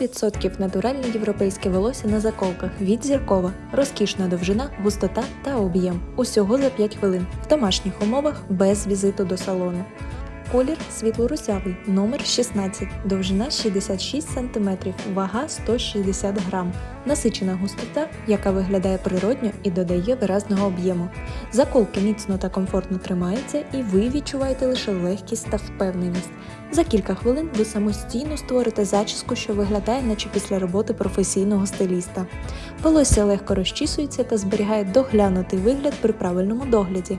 100% натуральне європейське волосся на заколках від зіркова, розкішна довжина, густота та об'єм. Усього за 5 хвилин в домашніх умовах без візиту до салону. Колір світло-русявий, номер 16, довжина 66 см, вага 160 грам, насичена густота, яка виглядає природньо і додає виразного об'єму. Заколки міцно та комфортно тримаються, і ви відчуваєте лише легкість та впевненість. За кілька хвилин ви самостійно створите зачіску, що виглядає, наче після роботи професійного стиліста. Волосся легко розчісується та зберігає доглянутий вигляд при правильному догляді.